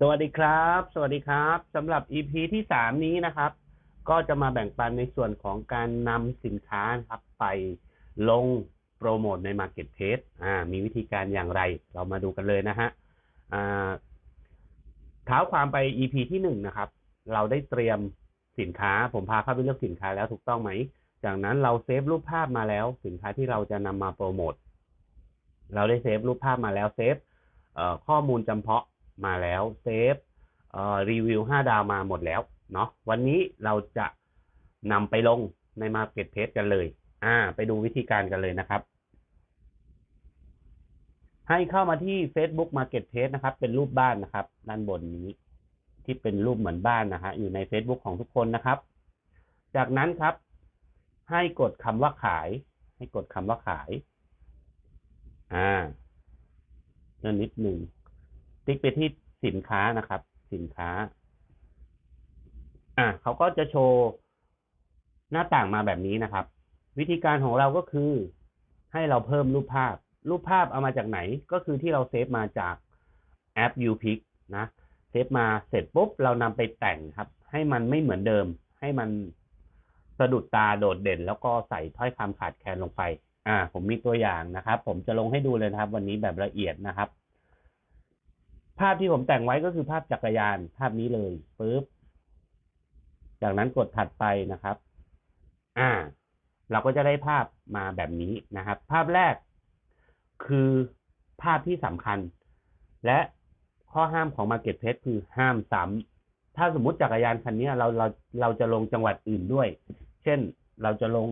สวัสดีครับ สวัสดีครับสำหรับ EP ที่สามนี้นะครับ ก็จะมาแบ่งปันในส่วนของการนำสินค้าครับ ไปลงโปรโมทใน Marketplace อ่า มีวิธีการอย่างไร เรามาดูกันเลยนะฮะอ่าเท้าความไป EP ที่หนึ่งนะครับ เราได้เตรียมสินค้า ผมพาเข้าไปเลือกสินค้าแล้วถูกต้องไหม จากนั้นเราเซฟรูปภาพมาแล้ว สินค้าที่เราจะนำมาโปรโมทเราได้เซฟรูปภาพมาแล้วเซฟข้อมูลจำเพาะ มาแล้วเซฟรีวิวห้าดาวมาหมดแล้วเนาะวันนี้เราจะนำไปลงใน Marketplace กันเลย อ่า ไปดูวิธีการกันเลยนะครับ ให้เข้ามาที่ Facebook Marketplace นะครับ เป็นรูปบ้านนะครับ ด้านบนนี้ที่เป็นรูปเหมือนบ้านนะฮะอยู่ใน Facebook ของทุกคนนะครับ จากนั้นครับ ให้กดคำว่าขาย ให้กดคำว่าขาย อ่าเงินนิดหนึ่ง ติ๊กไปที่สินค้านะครับ สินค้า อะเขาก็จะโชว์หน้าต่างมาแบบนี้นะครับ วิธีการของเราก็คือให้เราเพิ่มรูปภาพ รูปภาพเอามาจากไหน ก็คือที่เราเซฟมาจากแอป UPic นะเซฟมาเสร็จปุ๊บ เรานำไปแต่งครับ ให้มันไม่เหมือนเดิม ให้มันสะดุดตาโดดเด่น แล้วก็ใส่ถ้อยคำขาดแคลนลงไป อ่า ผมมีตัวอย่างนะครับ ผมจะลงให้ดูเลยนะครับ วันนี้แบบละเอียดนะครับ ภาพที่ผมแต่งไว้ก็คือภาพจักรยาน ภาพนี้เลยปึ๊บ จากนั้นกดถัดไปนะครับ อ่า เราก็จะได้ภาพมาแบบนี้นะครับ ภาพแรกคือภาพที่สำคัญ และข้อห้ามของ Marketplace คือห้ามซ้ำถ้าสมมติจักรยานคันนี้เราเราเราจะลงจังหวัดอื่นด้วย เช่นเราจะลง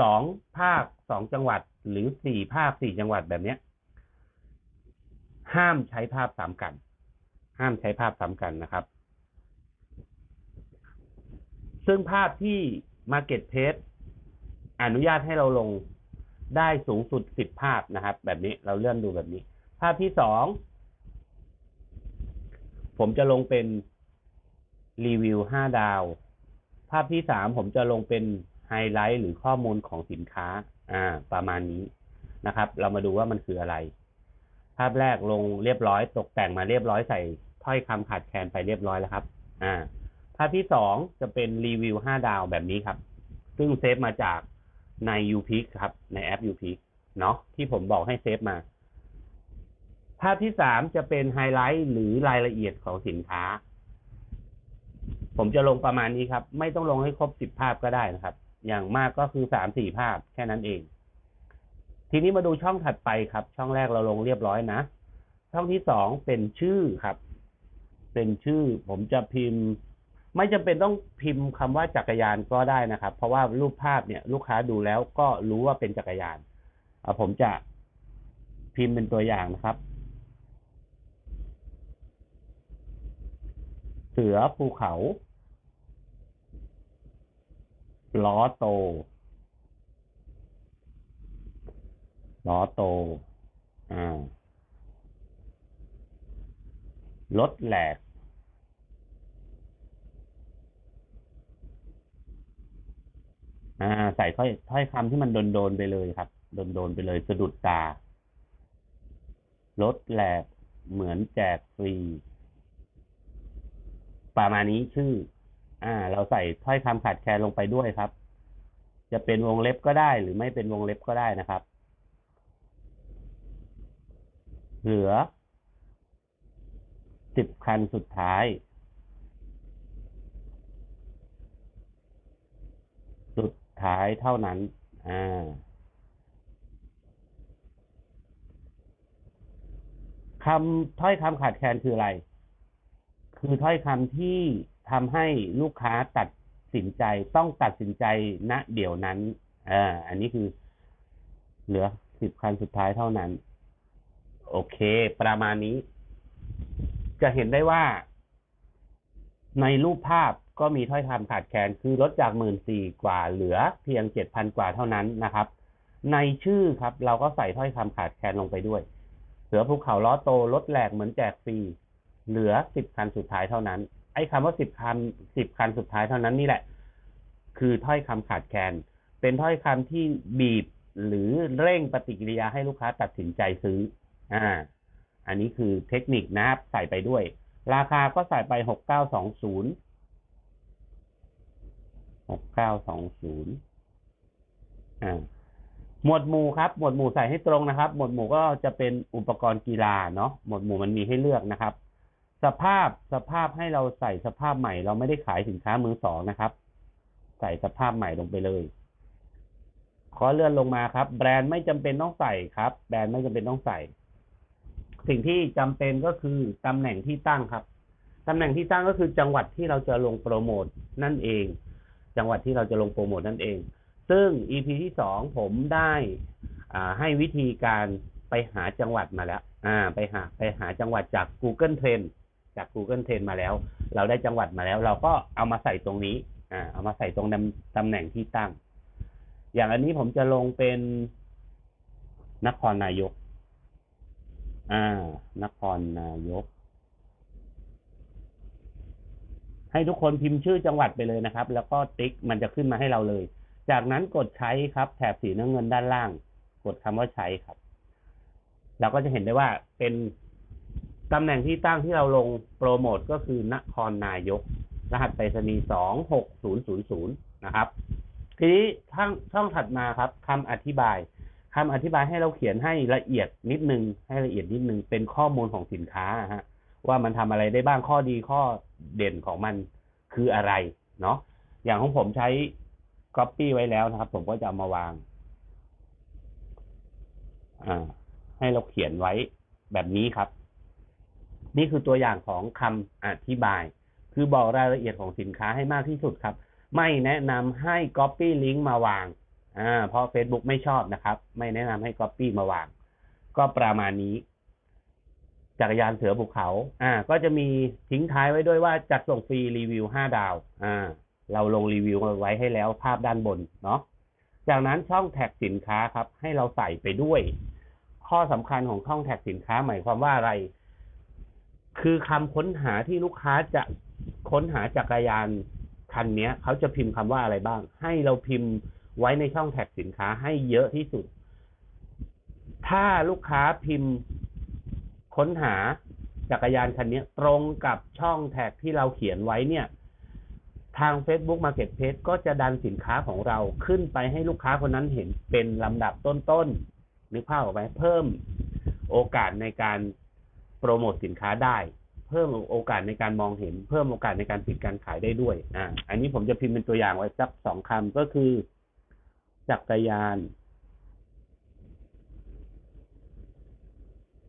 สองภาคสองจังหวัดหรือสี่ภาคสี่จังหวัดแบบเนี้ย ห้ามใช้ภาพซ้ำกัน ห้ามใช้ภาพซ้ำกันนะครับ ซึ่งภาพที่ Marketplace อนุญาตให้เราลงได้สูงสุดสิบภาพนะครับ แบบนี้เราเลื่อนดูแบบนี้ ภาพที่สองผมจะลงเป็นรีวิวห้าดาว ภาพที่สามผมจะลงเป็นไฮไลท์หรือข้อมูลของสินค้า อ่า ประมาณนี้นะครับ เรามาดูว่ามันคืออะไร ภาพแรกลงเรียบร้อย ตกแต่งมาเรียบร้อยใส่ถ้อยคำขาดแคลนไปเรียบร้อยแล้วครับ อ่า ภาพที่สองจะเป็นรีวิวห้าดาวแบบนี้ครับ ซึ่งเซฟมาจากใน u p i ครับ ในแอป u p i เนาะที่ผมบอกให้เซฟมา ภาพที่สามจะเป็นไฮไลท์หรือรายละเอียดของสินค้า ผมจะลงประมาณนี้ครับ ไม่ต้องลงให้ครบสิบภาพก็ได้นะครับ อย่างมากก็คือสามสี่ภาพแค่นั้นเอง ทีนี้มาดูช่องถัดไปครับ ช่องแรกเราลงเรียบร้อยนะ ช่องที่สองเป็นชื่อครับ เป็นชื่อ ผมจะพิมพ์ ไม่จำเป็นต้องพิมพ์คำว่าจักรยานก็ได้นะครับ เพราะว่ารูปภาพเนี่ย ลูกค้าดูแล้วก็รู้ว่าเป็นจักรยานอผมจะพิมพ์เป็นตัวอย่างนะครับ เสือภูเขาล้อโต ล้อโต อ่ารถแหลก อ่า ใส่ถ้อยถ้อยคำที่มันโดนๆไปเลยครับ โดนๆไปเลยสะดุดตา รถแหลกเหมือนแจกฟรี ประมาณนี้ชื่อ อ่า เราใส่ถ้อยคำขาดแคลนลงไปด้วยครับ จะเป็นวงเล็บก็ได้หรือไม่เป็นวงเล็บก็ได้นะครับ เหลือสิบคันสุดท้าย สุดท้ายเท่านั้น อ่า คำถ้อยคำขาดแคลนคืออะไร คือถ้อยคำที่ทำให้ลูกค้าตัดสินใจต้องตัดสินใจณเดี๋ยวนั้น อ่า อันนี้คือ เหลือสิบคันสุดท้ายเท่านั้น โอเค ประมาณนี้ จะเห็นได้ว่า ในรูปภาพก็มีถ้อยคำขาดแคลนคือลดจากหมื่นสี่กว่าเหลือเพียงเจ็ดพันกว่าเท่านั้นนะครับ ในชื่อครับ เราก็ใส่ถ้อยคำขาดแคลนลงไปด้วยเสือภูเขาล้อโตลดแหลกเหมือนแจกฟรีเหลือสิบคันสุดท้ายเท่านั้น ไอ้คำว่าสิบคันสิบคันสุดท้ายเท่านั้นนี่แหละ คือถ้อยคำขาดแคลนเป็นถ้อยคำที่บีบหรือเร่งปฏิกิริยาให้ลูกค้าตัดสินใจซื้อ อ่า อันนี้คือเทคนิคนะครับ ใส่ไปด้วย ราคาก็ใส่ไปหกเก้าสองศูนย์หกเก้าสองศูนย์อ่าหมวดหมู่ครับ หมวดหมู่ใส่ให้ตรงนะครับ หมวดหมู่ก็จะเป็นอุปกรณ์กีฬาเนาะหมวดหมู่มันมีให้เลือกนะครับ สภาพสภาพให้เราใส่สภาพใหม่ เราไม่ได้ขายสินค้ามือสองนะครับ ใส่สภาพใหม่ลงไปเลย ขอเลื่อนลงมาครับ แบรนด์ไม่จำเป็นต้องใส่ครับ แบรนด์ไม่จำเป็นต้องใส่ สิ่งที่จำเป็นก็คือตำแหน่งที่ตั้งครับตำแหน่งที่ตั้งก็คือจังหวัดที่เราจะลงโปรโมทนั่นเอง จังหวัดที่เราจะลงโปรโมทนั่นเอง ซึ่ง EP ที่สองผมได้ให้วิธีการไปหาจังหวัดมาแล้วไปหาไปหาจังหวัดจาก Google Trend จาก Google Trend มาแล้ว เราได้จังหวัดมาแล้ว เราก็เอามาใส่ตรงนี้เอามาใส่ตรงตำตำแหน่งที่ตั้ง อย่างอันนี้ผมจะลงเป็นนครนายก อ่านครนายก ให้ทุกคนพิมพ์ชื่อจังหวัดไปเลยนะครับ แล้วก็ติ๊กมันจะขึ้นมาให้เราเลย จากนั้นกดใช้ครับ แถบสีน้ำเงินด้านล่าง กดคำว่าใช้ครับ เราก็จะเห็นได้ว่าเป็นตำแหน่งที่ตั้งที่เราลงโปรโมทก็คือนครนายก รหัสไปรษณีย์สองหกศูนย์ศูนย์ศูนย์นะครับ ทีนี้ช่องช่องถัดมาครับคำอธิบาย คำอธิบายให้เราเขียนให้ละเอียดนิดนึง ให้ละเอียดนิดนึง เป็นข้อมูลของสินค้าฮะ ว่ามันทำอะไรได้บ้างข้อดีข้อเด่นของมันคืออะไร เนาะอย่างของผมใช้ Copy ไว้แล้วนะครับ ผมก็จะเอามาวาง อ่า ให้เราเขียนไว้แบบนี้ครับ นี่คือตัวอย่างของคำอธิบาย คือบอกรายละเอียดของสินค้าให้มากที่สุดครับ ไม่แนะนำให้ Copy Link มาวาง อ่าเพราะ Facebook ไม่ชอบนะครับ ไม่แนะนำให้ Copy มาวาง ก็ประมาณนี้ จักรยานเสือภูเขา อ่า ก็จะมีทิ้งท้ายไว้ด้วยว่าจัดส่งฟรีรีวิวห้าดาว อ่า เราลงรีวิวไว้ให้แล้วภาพด้านบนเนาะจากนั้นช่องแท็กสินค้าครับ ให้เราใส่ไปด้วย ข้อสำคัญของช่องแท็กสินค้าหมายความว่าอะไร คือคำค้นหาที่ลูกค้าจะค้นหาจักรยานคันนี้เขาจะพิมพ์คำว่าอะไรบ้าง ให้เราพิมพ์ ไว้ในช่องแท็กสินค้าให้เยอะที่สุด ถ้าลูกค้าพิมพ์ค้นหาจักรยานคันนี้ตรงกับช่องแท็กที่เราเขียนไว้เนี่ย ทาง Facebook Marketplace ก็จะดันสินค้าของเราขึ้นไปให้ลูกค้าคนนั้นเห็นเป็นลำดับต้นๆนึกภาพออกไหมเพิ่มโอกาสในการโปรโมทสินค้าได้ เพิ่มโอกาสในการมองเห็น เพิ่มโอกาสในการปิดการขายได้ด้วย อ่า อันนี้ผมจะพิมพ์เป็นตัวอย่างไว้สักสองคำก็คือ จักรยาน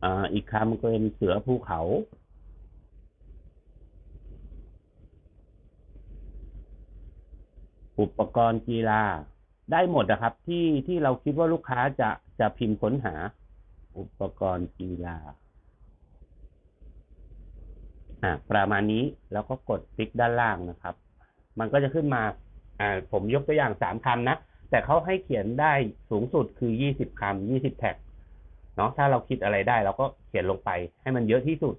อ่า อีกคำก็เป็นเสือภูเขา อุปกรณ์กีฬา ได้หมดนะครับ ที่ที่เราคิดว่าลูกค้าจะจะพิมพ์ค้นหา อุปกรณ์กีฬาอ่าประมาณนี้แล้วก็กดติ๊กด้านล่างนะครับ มันก็จะขึ้นมา อ่า ผมยกตัวอย่างสามคำนะ แต่เขาให้เขียนได้สูงสุดคือยี่สิบคำยี่สิบแท็กเนาะถ้าเราคิดอะไรได้เราก็เขียนลงไปให้มันเยอะที่สุด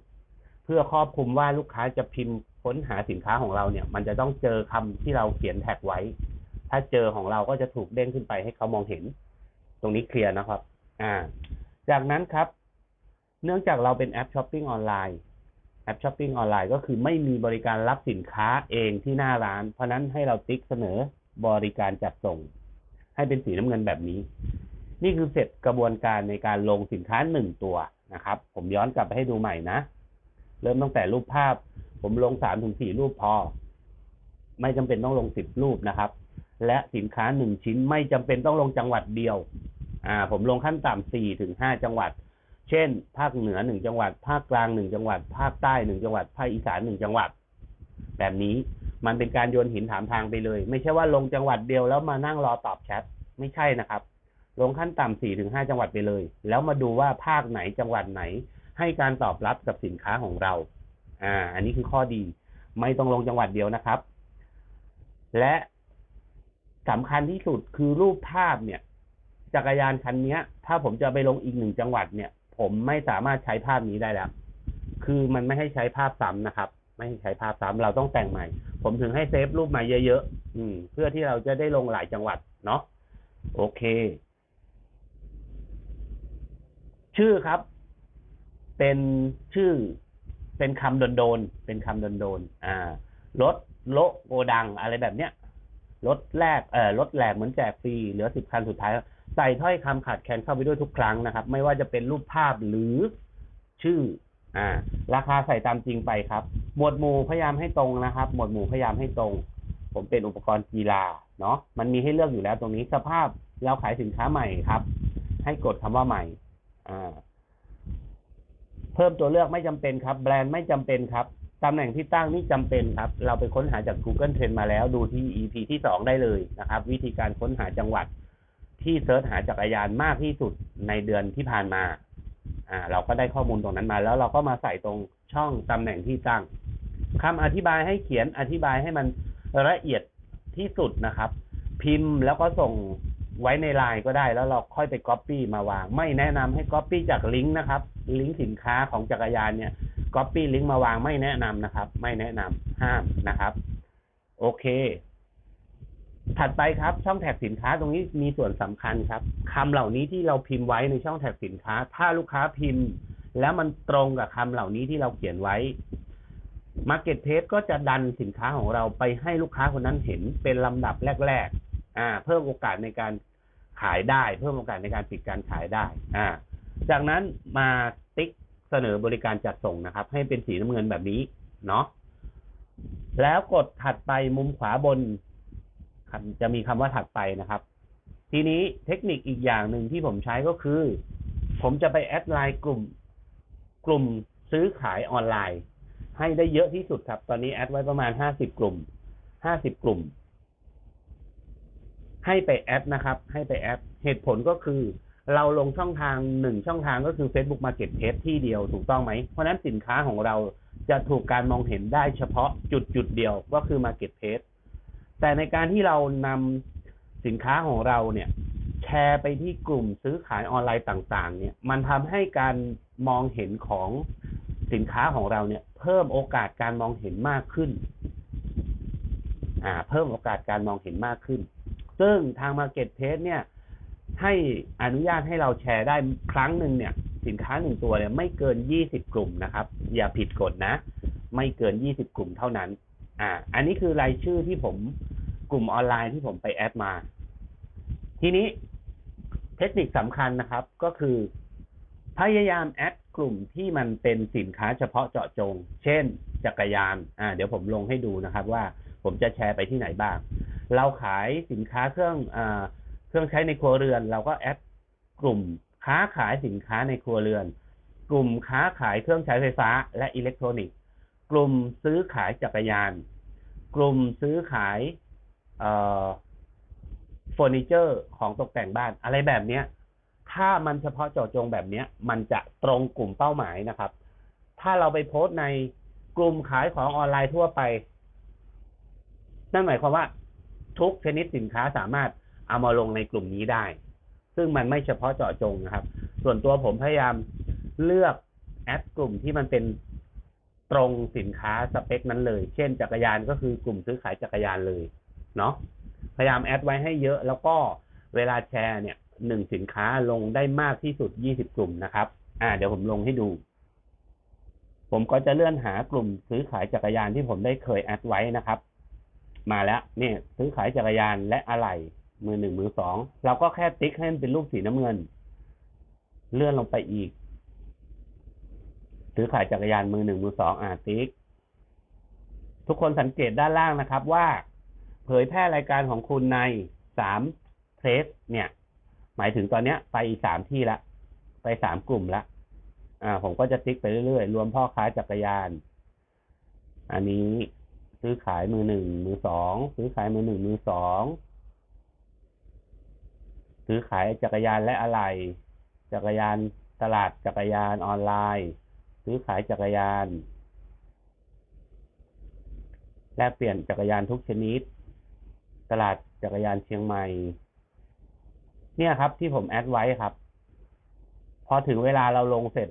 เพื่อครอบคลุมว่าลูกค้าจะพิมพ์ค้นหาสินค้าของเราเนี่ย มันจะต้องเจอคำที่เราเขียนแท็กไว้ ถ้าเจอของเราก็จะถูกเด้งขึ้นไปให้เขามองเห็น ตรงนี้เคลียร์นะครับ อ่า จากนั้นครับ เนื่องจากเราเป็นแอปช้อปปิ้งออนไลน์แอปช้อปปิ้งออนไลน์ก็คือไม่มีบริการรับสินค้าเองที่หน้าร้าน เพราะนั้นให้เราติ๊กเสนอบริการจัดส่ง ให้เป็นสีน้ำเงินแบบนี้ นี่คือเสร็จกระบวนการในการลงสินค้าหนึ่งตัวนะครับ ผมย้อนกลับไปให้ดูใหม่นะ เริ่มตั้งแต่รูปภาพ ผมลงสามถึงสี่รูปพอ ไม่จำเป็นต้องลงสิบรูปนะครับ และสินค้าหนึ่งชิ้นไม่จำเป็นต้องลงจังหวัดเดียว อ่า ผมลงขั้นต่ำสี่ถึงห้าจังหวัด เช่น ภาคเหนือหนึ่งจังหวัด ภาคกลางหนึ่งจังหวัด ภาคใต้หนึ่งจังหวัด ภาคอีสานหนึ่งจังหวัด แบบนี้ มันเป็นการโยนหินถามทางไปเลย ไม่ใช่ว่าลงจังหวัดเดียวแล้วมานั่งรอตอบแชทไม่ใช่นะครับ ลงขั้นต่ำสี่ถึงห้าจังหวัดไปเลย แล้วมาดูว่าภาคไหนจังหวัดไหน ให้การตอบรับกับสินค้าของเรา อ่า อันนี้คือข้อดี ไม่ต้องลงจังหวัดเดียวนะครับ และสำคัญที่สุดคือรูปภาพเนี่ย จักรยานคันนี้ถ้าผมจะไปลงอีกหนึ่งจังหวัดเนี่ย ผมไม่สามารถใช้ภาพนี้ได้แล้ว คือมันไม่ให้ใช้ภาพซ้ำนะครับ ไม่ใช้ภาพซ้ำเราต้องแต่งใหม่ ผมถึงให้เซฟรูปใหมาเยอะๆอืม เพื่อที่เราจะได้ลงหลายจังหวัดเนาะโอเค ชื่อครับ เป็นชื่อ เป็นคำโดนๆเป็นคำโดนๆอ่ารถโลโกดังอะไรแบบเนี้ยรถแรกเอ่อรถแหลกเหมือนแจกฟรีเหลือสิบคันสุดท้ายใส่ถ้อยคำขาดแคลนเข้าไปด้วยทุกครั้งนะครับ ไม่ว่าจะเป็นรูปภาพหรือชื่อ อ่า ราคาใส่ตามจริงไปครับ หมวดหมู่พยายามให้ตรงนะครับ หมวดหมู่พยายามให้ตรง ผมเป็นอุปกรณ์กีฬาเนาะมันมีให้เลือกอยู่แล้วตรงนี้สภาพเราขายสินค้าใหม่ครับ ให้กดคำว่าใหม่อ่าเพิ่มตัวเลือกไม่จำเป็นครับ แบรนด์ไม่จำเป็นครับตำแหน่งที่ตั้งนี่จำเป็นครับ เราไปค้นหาจาก Google Trend มาแล้วดูที่ EP ที่สองได้เลยนะครับ วิธีการค้นหาจังหวัดที่เซิร์ชหาจักรยานมากที่สุดในเดือนที่ผ่านมา อ่าเราก็ได้ข้อมูลตรงนั้นมา แล้วเราก็มาใส่ตรงช่องตำแหน่งที่ตั้งคำอธิบายให้เขียนอธิบายให้มันละเอียดที่สุดนะครับ พิมพ์แล้วก็ส่งไว้ในไลน์ก็ได้ แล้วเราค่อยไปก๊อปปี้มาวาง ไม่แนะนำให้ก๊อปปี้จากลิงก์นะครับ ลิงก์สินค้าของจักรยานเนี่ยก๊อปปี้ลิงก์มาวางไม่แนะนำนะครับ ไม่แนะนำห้ามนะครับ โอเค ถัดไปครับช่องแท็กสินค้าตรงนี้มีส่วนสำคัญครับคำเหล่านี้ที่เราพิมพ์ไว้ในช่องแท็กสินค้า ถ้าลูกค้าพิมพ์ แล้วมันตรงกับคำเหล่านี้ที่เราเขียนไว้ Market p l a c e ก็จะดันสินค้าของเราไปให้ลูกค้าคนนั้นเห็นเป็นลำดับแรกๆอ่า เพิ่มโอกาสในการขายได้ เพิ่มโอกาสในการปิดการขายได้ อ่า จากนั้นมาติ๊กเสนอบริการจัดส่งนะครับ ให้เป็นสีน้ำเงินแบบนี้เนาะแล้วกดถัดไปมุมขวาบน จะมีคำว่าถัดไปนะครับ ทีนี้เทคนิคอีกอย่างหนึ่งที่ผมใช้ก็คือ ผมจะไปแอดไลน์กลุ่ม กลุ่มซื้อขายออนไลน์ ให้ได้เยอะที่สุดครับ ตอนนี้แอดไว้ประมาณห้าสิบกลุ่มห้าสิบกลุ่ม ให้ไปแอดนะครับ ให้ไปแอดเหตุผลก็คือ เราลงช่องทางหนึ่งช่องทางก็คือ Facebook Marketplace ที่เดียวถูกต้องไหม เพราะฉะนั้นสินค้าของเราจะถูกการมองเห็นได้เฉพาะจุดจุดเดียวก็คือ Marketplace แต่ในการที่เรานำสินค้าของเราเนี่ย แชร์ไปที่กลุ่มซื้อขายออนไลน์ต่าง ๆ เนี่ย มันทำให้การมองเห็นของสินค้าของเราเนี่ย เพิ่มโอกาสการมองเห็นมากขึ้น อ่า เพิ่มโอกาสการมองเห็นมากขึ้น ซึ่งทาง Marketplace เนี่ย ให้อนุญาตให้เราแชร์ได้ครั้งหนึ่งเนี่ย สินค้าหนึ่งตัวเนี่ยไม่เกินยี่สิบกลุ่มนะครับ อย่าผิดกฎนะ ไม่เกินยี่สิบกลุ่มเท่านั้น อ่า อันนี้คือรายชื่อที่ผม กลุ่มออนไลน์ที่ผมไปแอดมา ทีนี้เทคนิคสำคัญนะครับ ก็คือ พยายามแอดกลุ่มที่มันเป็นสินค้าเฉพาะเจาะจง เช่น จักรยาน อ่า เดี๋ยวผมลงให้ดูนะครับ ว่าผมจะแชร์ไปที่ไหนบ้าง เราขายสินค้าเครื่องอ่าเครื่องใช้ในครัวเรือน เราก็แอดกลุ่มค้าขายสินค้าในครัวเรือน กลุ่มค้าขายเครื่องใช้ไฟฟ้าและอิเล็กทรอนิกส์ กลุ่มซื้อขายจักรยาน กลุ่มซื้อขาย เอ่อเฟอร์นิเจอร์ของตกแต่งบ้าน อะไรแบบเนี้ย ถ้ามันเฉพาะเจาะจงแบบเนี้ย มันจะตรงกลุ่มเป้าหมายนะครับ ถ้าเราไปโพสต์ในกลุ่มขายของออนไลน์ทั่วไป นั่นหมายความว่า ทุกชนิดสินค้าสามารถเอามาลงในกลุ่มนี้ได้ ซึ่งมันไม่เฉพาะเจาะจงนะครับ ส่วนตัวผมพยายามเลือกแอดกลุ่มที่มันเป็นตรงสินค้าสเปคนั้นเลย เช่นจักรยานก็คือกลุ่มซื้อขายจักรยานเลย เนาะพยายามแอดไว้ให้เยอะ แล้วก็เวลาแชร์เนี่ยหนึ่งสินค้าลงได้มากที่สุดยี่สิบกลุ่มนะครับ อ่า เดี๋ยวผมลงให้ดู ผมก็จะเลื่อนหากลุ่มซื้อขายจักรยานที่ผมได้เคยแอดไว้นะครับ มาแล้วเนี่ยซื้อขายจักรยานและอะไหล่มือหนึ่งมือสองเราก็แค่ติ๊กให้มันเป็นรูปสีน้ำเงิน เลื่อนลงไปอีก ซื้อขายจักรยานมือหนึ่งมือสองอ่าติ๊ก ทุกคนสังเกตด้านล่างนะครับว่า ผยแพร่รายการของคุณในสามเพลสเนี่ย หมายถึงตอนเนี้ย ไปสามที่ละ ไปสามกลุ่มละ อ่า ผมก็จะติ๊กไปเรื่อยๆ รวมพ่อค้าจักรยาน อันนี้ซื้อขายมือหนึ่งมือสองซื้อขายมือหนึ่งมือสองซื้อขายจักรยานและอะไหล่จักรยานตลาดจักรยานออนไลน์ ซื้อขายจักรยาน แลกเปลี่ยนจักรยานทุกชนิด ตลาดจักรยานเชียงใหม่ เนี่ยครับที่ผมแอดไว้ครับ พอถึงเวลาเราลงเสร็จ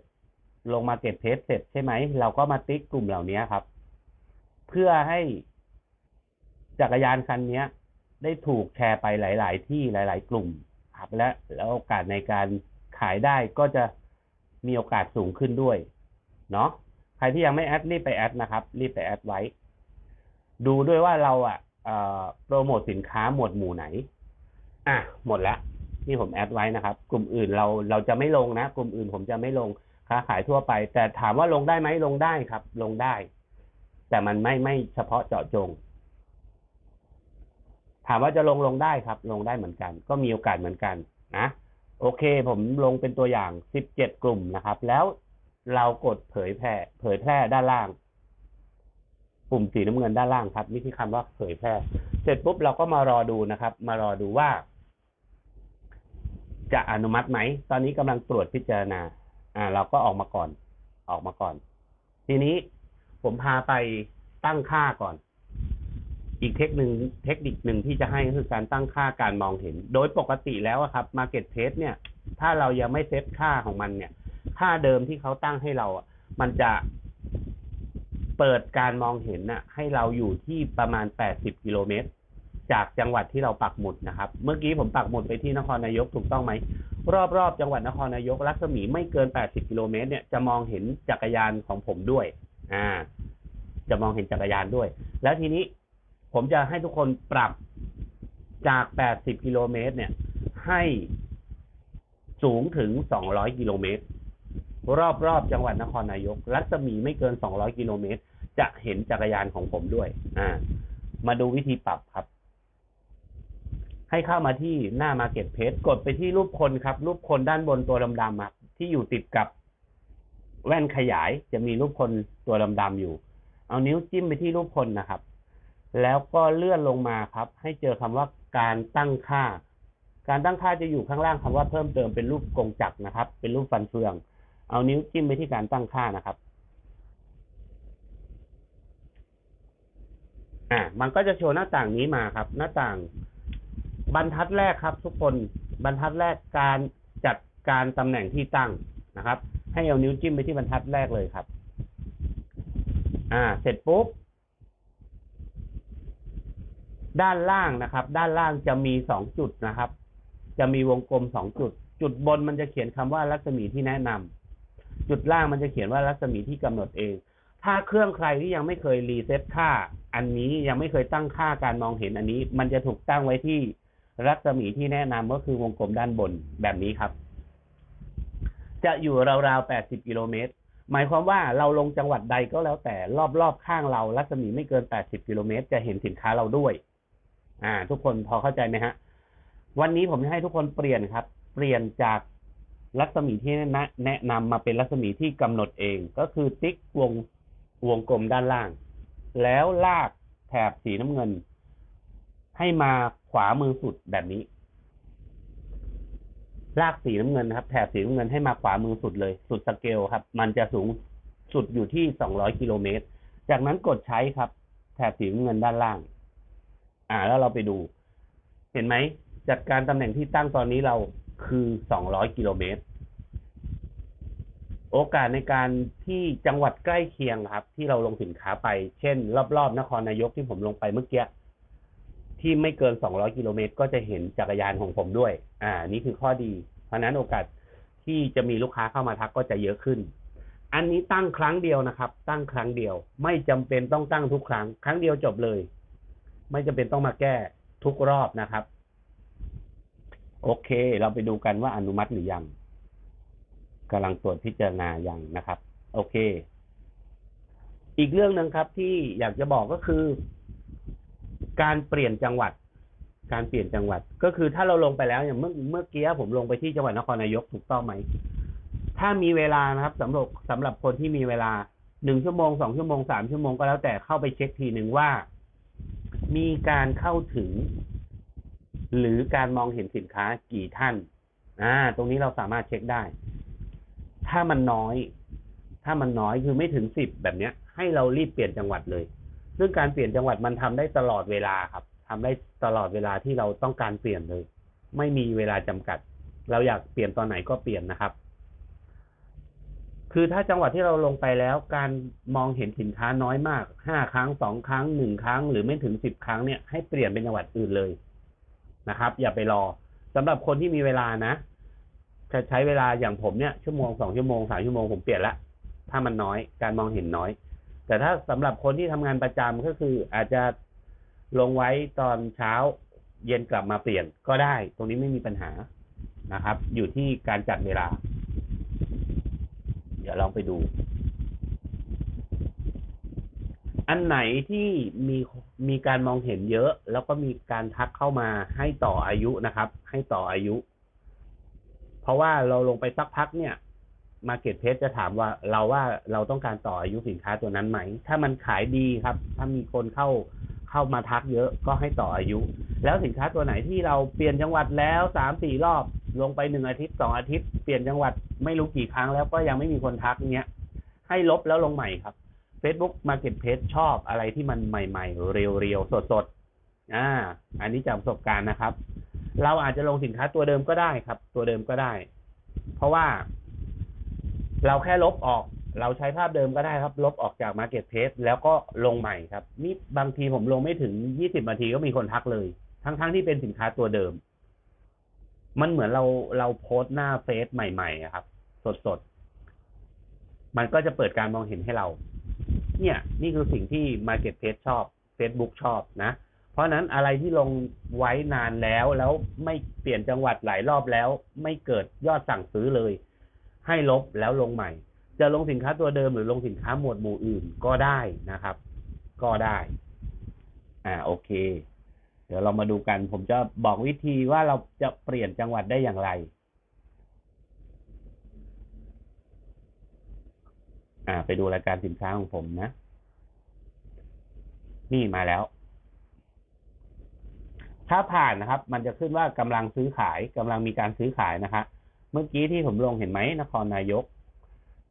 ลงมาเก็บเพจเสร็จใช่ไหม เราก็มาติ๊กกลุ่มเหล่านี้ครับ เพื่อให้จักรยานคันนี้ได้ถูกแชร์ไปหลาย ๆ ที่หลาย ๆ กลุ่มครับ และแล้วโอกาสในการขายได้ก็จะมีโอกาสสูงขึ้นด้วย เนาะใครที่ยังไม่แอดรีบไปแอดนะครับ รีบไปแอดไว้ ดูด้วยว่าเราอะเอ่อ โปรโมทสินค้าหมวดหมู่ไหน อะ หมดแล้วที่ผมแอดไว้นะครับ กลุ่มอื่นเราเราจะไม่ลงนะ กลุ่มอื่นผมจะไม่ลงค้าขายทั่วไป แต่ถามว่าลงได้ไหมลงได้ครับ ลงได้ แต่มันไม่ไม่เฉพาะเจาะจง ถามว่าจะลงลงได้ครับ ลงได้เหมือนกัน ก็มีโอกาสเหมือนกัน นะโอเค ผมลงเป็นตัวอย่าง17กลุ่มนะครับ แล้วเรากดเผยแพร่ เผยแพร่ด้านล่าง ปุ่มสีน้ำเงินด้านล่างครับนี่คือคำว่าเผยแพร่ เสร็จปุ๊บเราก็มารอดูนะครับ มารอดูว่า จะอนุมัติไหม ตอนนี้กำลังตรวจพิจารณา อ่า เราก็ออกมาก่อน ออกมาก่อน ทีนี้ผมพาไปตั้งค่าก่อน อีกเทคนิคเทคนิคหนึ่งที่จะให้ก็คือการตั้งค่าการมองเห็น โดยปกติแล้วครับ Market Place เนี่ย ถ้าเรายังไม่เซตค่าของมันเนี่ย ค่าเดิมที่เขาตั้งให้เราอะมันจะ เปิดการมองเห็นน่ะ ให้เราอยู่ที่ประมาณ 80 กิโลเมตร จากจังหวัดที่เราปักหมุดนะครับ เมื่อกี้ผมปักหมุดไปที่นครนายกถูกต้องไหม รอบๆจังหวัดนครนายกรัศมีไม่เกิน 80 กิโลเมตรเนี่ยจะมองเห็นจักรยานของผมด้วย อ่า จะมองเห็นจักรยานด้วย แล้วทีนี้ผมจะให้ทุกคนปรับจาก 80 กิโลเมตรเนี่ย ให้สูงถึง 200 กิโลเมตรรอบๆ จังหวัดนครนายก รัศมีไม่เกิน 200 กิโลเมตร จะเห็นจักรยานของผมด้วย อ่า มาดูวิธีปรับครับ ให้เข้ามาที่หน้า Market Place กดไปที่รูปคนครับ รูปคนด้านบนตัวดำๆที่อยู่ติดกับแว่นขยายจะมีรูปคนตัวดำๆอยู่ เอานิ้วจิ้มไปที่รูปคนนะครับ แล้วก็เลื่อนลงมาครับ ให้เจอคำว่าการตั้งค่า การตั้งค่าจะอยู่ข้างล่างคำว่าเพิ่มเติมเป็นรูปกงจักรนะครับ เป็นรูปฟันเฟือง เอานิ้วจิ้มไปที่การตั้งค่านะครับ อ่ามันก็จะโชว์หน้าต่างนี้มาครับ หน้าต่าง บรรทัดแรกครับ ทุกคนบรรทัดแรกการจัดการตำแหน่งที่ตั้งนะครับ ให้เอานิ้วจิ้มไปที่บรรทัดแรกเลยครับ อ่า เสร็จปุ๊บด้านล่างนะครับ ด้านล่างจะมีสองจุดนะครับ จะมีวงกลมสองจุด จุดบนมันจะเขียนคำว่ารัศมีที่แนะนำจุดล่างมันจะเขียนว่ารัศมีที่กำหนดเอง ถ้าเครื่องใครที่ยังไม่เคยรีเซ็ตค่า อันนี้ยังไม่เคยตั้งค่าการมองเห็นอันนี้ มันจะถูกตั้งไว้ที่รัศมีที่แนะนำก็คือวงกลมด้านบนแบบนี้ครับ จะอยู่ราวๆ 80 กิโลเมตร หมายความว่าเราลงจังหวัดใดก็แล้วแต่รอบๆ ข้างเรา รัศมีไม่เกิน 80 กิโลเมตร จะเห็นสินค้าเราด้วย อ่า ทุกคนพอเข้าใจไหมฮะ วันนี้ผมจะให้ทุกคนเปลี่ยนครับ เปลี่ยนจากรัศมีที่แนะแนะนำมาเป็นรัศมีที่กำหนดเอง ก็คือติ๊กวง วงกลมด้านล่าง แล้วลากแถบสีน้ำเงิน ให้มาขวามือสุดแบบนี้ ลากสีน้ำเงินนะครับ แถบสีน้ำเงินให้มาขวามือสุดเลย สุดสเกลครับ มันจะสูงสุดอยู่ที่200กิโลเมตร จากนั้นกดใช้ครับ แถบสีน้ำเงินด้านล่าง อ่า แล้วเราไปดู เห็นไหมจัดการตำแหน่งที่ตั้งตอนนี้เราคือ200กิโลเมตร โอกาสในการที่จังหวัดใกล้เคียงครับ ที่เราลงสินค้าไป เช่น รอบๆนครนายกที่ผมลงไปเมื่อกี้ที่ไม่เกิน 200 กิโลเมตร ก็จะเห็นจักรยานของผมด้วย อ่า นี่คือข้อดี เพราะฉะนั้นโอกาสที่จะมีลูกค้าเข้ามาทักก็จะเยอะขึ้น อันนี้ตั้งครั้งเดียวนะครับ ตั้งครั้งเดียว ไม่จำเป็นต้องตั้งทุกครั้ง ครั้งเดียวจบเลย ไม่จำเป็นต้องมาแก้ทุกรอบนะครับ โอเค เราไปดูกันว่าอนุมัติหรือยัง กำลังตรวจพิจารณาอยังนะครับ โอเค อีกเรื่องหนึ่งครับ ที่อยากจะบอกก็คือ การเปลี่ยนจังหวัด การเปลี่ยนจังหวัด ก็คือถ้าเราลงไปแล้วอย่างเมื่อเมื่อกี้ผมลงไปที่จังหวัดนครนายกถูกต้องไหมถ้ามีเวลานะครับสำหรับสำหรับคนที่มีเวลาหนึ่งชั่วโมงสองชั่วโมงสามชั่วโมงก็แล้วแต่เข้าไปเช็คทีหนึ่งว่า มีการเข้าถึง หรือการมองเห็นสินค้ากี่ท่านอ่าตรงนี้เราสามารถเช็คได้ ถ้ามันน้อย ถ้ามันน้อยคือไม่ถึงสิบแบบเนี้ย ให้เรารีบเปลี่ยนจังหวัดเลย ซึ่งการเปลี่ยนจังหวัดมันทำได้ตลอดเวลาครับทำได้ตลอดเวลาที่เราต้องการเปลี่ยนเลย ไม่มีเวลาจำกัด เราอยากเปลี่ยนตอนไหนก็เปลี่ยนนะครับ คือถ้าจังหวัดที่เราลงไปแล้ว การมองเห็นสินค้าน้อยมากห้าครั้งสองครั้งหนึ่งครั้ง หรือไม่ถึงสิบครั้งเนี่ยให้เปลี่ยนเป็นจังหวัดอื่นเลยนะครับ อย่าไปรอสำหรับคนที่มีเวลานะ จะใช้เวลาอย่างผมเนี่ยชั่วโมงสองชั่วโมงสามชั่วโมงผมเปลี่ยนละ ถ้ามันน้อยการมองเห็นน้อย แต่ถ้าสำหรับคนที่ทำงานประจำก็คืออาจจะลงไว้ตอนเช้า เย็นกลับมาเปลี่ยนก็ได้ ตรงนี้ไม่มีปัญหานะครับ อยู่ที่การจัดเวลา เดี๋ยวลองไปดู อันไหนที่มีมีการมองเห็นเยอะ แล้วก็มีการทักเข้ามาให้ต่ออายุนะครับ ให้ต่ออายุ เพราะว่าเราลงไปสักพักเนี่ยมาเก็ตเพจจะถามว่าเราว่าเราต้องการต่ออายุสินค้าตัวนั้นไหม ถ้ามันขายดีครับ ถ้ามีคนเข้าเข้ามาทักเยอะก็ให้ต่ออายุ แล้วสินค้าตัวไหนที่เราเปลี่ยนจังหวัดแล้วสามสี่รอบ ลงไปหนึ่งอาทิตย์สองอาทิตย์เปลี่ยนจังหวัดไม่รู้กี่ครั้งแล้วก็ยังไม่มีคนทักเนี้ยให้ลบแล้วลงใหม่ครับ Facebook Marketplace ชอบอะไรที่มันใหม่ ๆ เรียวๆสดๆอ่า อันนี้จากประสบการณ์นะครับ เราอาจจะลงสินค้าตัวเดิมก็ได้ครับ ตัวเดิมก็ได้ เพราะว่า เราแค่ลบออก เราใช้ภาพเดิมก็ได้ครับ ลบออกจาก Marketplace แล้วก็ลงใหม่ครับนี่บางทีผมลงไม่ถึง20นาทีก็มีคนทักเลย ทั้งๆที่เป็นสินค้าตัวเดิม มันเหมือนเราเราโพสต์หน้าเฟซใหม่ๆครับ สดๆ มันก็จะเปิดการมองเห็นให้เรา เนี่ย นี่คือสิ่งที่ Marketplace ชอบ Facebook ชอบนะ เพราะนั้นอะไรที่ลงไว้นานแล้วแล้วไม่เปลี่ยนจังหวัดหลายรอบแล้ว ไม่เกิดยอดสั่งซื้อเลย ให้ลบแล้วลงใหม่ จะลงสินค้าตัวเดิมหรือลงสินค้าหมวดหมู่อื่นก็ได้นะครับ ก็ได้ อ่าโอเค เดี๋ยวเรามาดูกัน ผมจะบอกวิธีว่าเราจะเปลี่ยนจังหวัดได้อย่างไรอ่า ไปดูรายการสินค้าของผมนะ นี่มาแล้ว ถ้าผ่านนะครับ มันจะขึ้นว่ากำลังซื้อขายกำลังมีการซื้อขายนะคะเมื่อกี้ที่ผมลงเห็นไหมนครนายก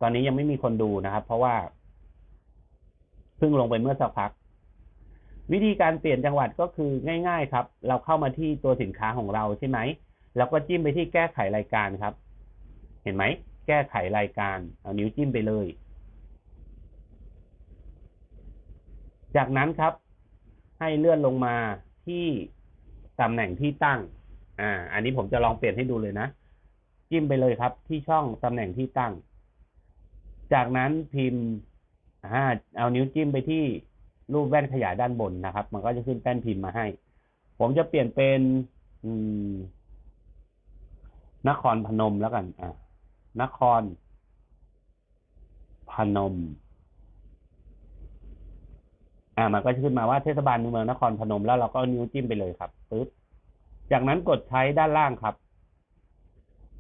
ตอนนี้ยังไม่มีคนดูนะครับ เพราะว่าเพิ่งลงไปเมื่อสักพัก วิธีการเปลี่ยนจังหวัดก็คือง่าย ๆ ครับ เราเข้ามาที่ตัวสินค้าของเราใช่ไหมแล้วก็จิ้มไปที่แก้ไขรายการครับ เห็นไหมแก้ไขรายการ เอานิ้วจิ้มไปเลย จากนั้นครับ ให้เลื่อนลงมาที่ ตำแหน่งที่ตั้ง อ่า อันนี้ผมจะลองเปลี่ยนให้ดูเลยนะ จิ้มไปเลยครับ ที่ช่องตำแหน่งที่ตั้ง จากนั้นพิมพ์อ่าเอานิ้วจิ้มไปที่รูปแว่นขยายด้านบนนะครับ มันก็จะขึ้นแป้นพิมพ์มาให้ ผมจะเปลี่ยนเป็นอืมนครพนมแล้วกัน อ่านคร พนม อ่า มันก็จะขึ้นมาว่าเทศบาลเมืองนครพนมแล้วเราก็นิ้วจิ้มไปเลยครับ ปึ๊บจากนั้นกดใช้ด้านล่างครับ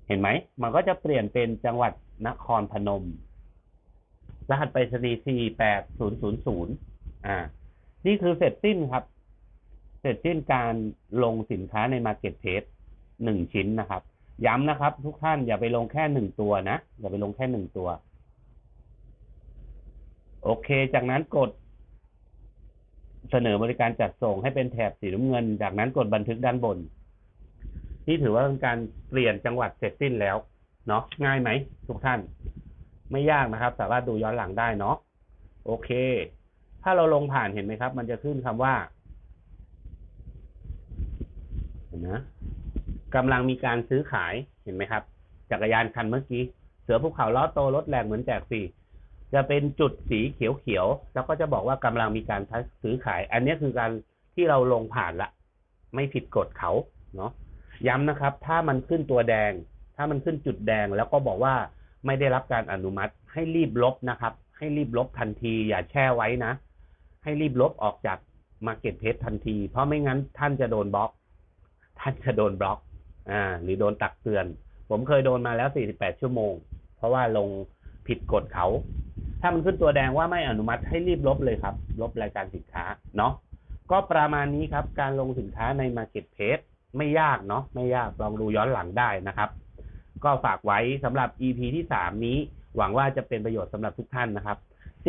เห็นไหม มันก็จะเปลี่ยนเป็นจังหวัดนครพนม รหัสไปรษณีย์48000อ่า นี่คือเสร็จสิ้นครับ เสร็จสิ้นการลงสินค้าใน Marketplace หนึ่งชิ้นนะครับ ย้ำนะครับ ทุกท่านอย่าไปลงแค่หนึ่งตัวนะ อย่าไปลงแค่หนึ่งตัว โอเค จากนั้นกด เสนอบริการจัดส่งให้เป็นแถบสีน้ำเงิน จากนั้นกดบันทึกด้านบน นี่ถือว่าเป็นการเปลี่ยนจังหวัดเสร็จสิ้นแล้ว เนาะง่ายไหมทุกท่าน ไม่ยากนะครับ สามารถดูย้อนหลังได้เนาะโอเค ถ้าเราลงผ่านเห็นไหมครับ มันจะขึ้นคำว่าเห็นนะกำลังมีการซื้อขายเห็นไหมครับ จักรยานคันเมื่อกี้ เสือภูเขาล้อโตรถแรงเหมือนแจกฟรี จะเป็นจุดสีเขียวๆ แล้วก็จะบอกว่ากำลังมีการซื้อขาย อันนี้คือการที่เราลงผ่านละ ไม่ผิดกฎเขาเนาะย้ำนะครับ ถ้ามันขึ้นตัวแดง ถ้ามันขึ้นจุดแดงแล้วก็บอกว่าไม่ได้รับการอนุมัติ ให้รีบลบนะครับ ให้รีบลบทันที อย่าแช่ไว้นะ ให้รีบลบออกจาก Market p l a c e ทันที เพราะไม่งั้นท่านจะโดนบล็อก ท่านจะโดนบล็อก อ่า หรือโดนตักเตือน ผมเคยโดนมาแล้ว 48 ชั่วโมง เพราะว่าลงผิดกฎเขา ถ้ามันขึ้นตัวแดงว่าไม่อนุมัติให้รีบลบเลยครับ ลบรายการสินค้าเนาะก็ประมาณนี้ครับ การลงสินค้าใน Marketplace ไม่ยากเนาะไม่ยากลองดูย้อนหลังได้นะครับ ก็ฝากไว้สำหรับ EP ที่สามนี้ หวังว่าจะเป็นประโยชน์สำหรับทุกท่านนะครับ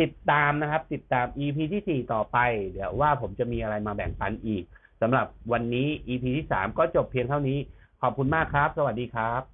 ติดตามนะครับ ติดตาม EP ที่สี่ต่อไป เดี๋ยวว่าผมจะมีอะไรมาแบ่งปันอีกสำหรับวันนี้ EP ที่สามก็จบเพียงเท่านี้ ขอบคุณมากครับ สวัสดีครับ